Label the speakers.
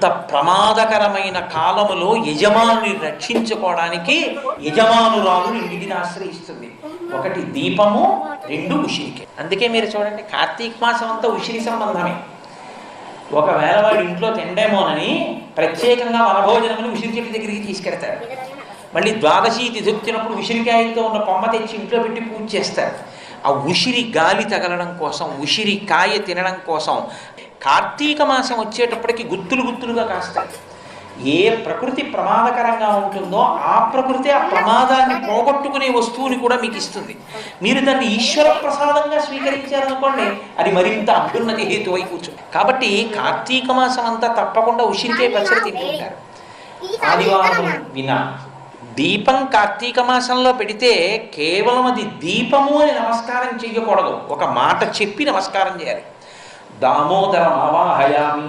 Speaker 1: అంత ప్రమాదకరమైన కాలములో యజమానుని రక్షించుకోవడానికి యజమానురాలు రెండింటిని ఆశ్రయిస్తుంది. ఒకటి దీపము రెండు ఉసిరికే. అందుకే మీరు చూడండి కార్తీక మాసం అంతా ఉసిరి సంబంధమే. ఒకవేళ వాడు ఇంట్లో తిండేమోనని ప్రత్యేకంగా వనభోజనమని ఉసిరి చెట్టు దగ్గరికి తీసుకెడతారు మళ్ళీ ద్వాదశి తిథి వచ్చినప్పుడు ఉసిరికాయలతో ఉన్న కొమ్మ తెచ్చి ఇంట్లో పెట్టి పూజ చేస్తారు. ఆ ఉసిరి గాలి తగలడం కోసం ఉసిరి కాయ తినడం కోసం కార్తీక మాసం వచ్చేటప్పటికి గుత్తులు గుత్తులుగా కాస్తాయి. ఏ ప్రకృతి ప్రమాదకరంగా ఉంటుందో ఆ ప్రకృతి ఆ ప్రమాదాన్ని పోగొట్టుకునే వస్తువుని కూడా మీకు ఇస్తుంది. మీరు దాన్ని ఈశ్వర ప్రసాదంగా స్వీకరించారనుకోండి అది మరింత అభ్యున్నతి హేతువై కూర్చుంది కాబట్టి కార్తీక మాసం అంతా తప్పకుండా ఉసిరికాయ పచ్చడి తింటుంటారు. ఆదివారం వినా దీపం కార్తీక మాసంలో పెడితే కేవలం అది దీపము అని నమస్కారం చెయ్యకూడదు. ఒక మాట చెప్పి నమస్కారం చేయాలి. దామోదరం హయామి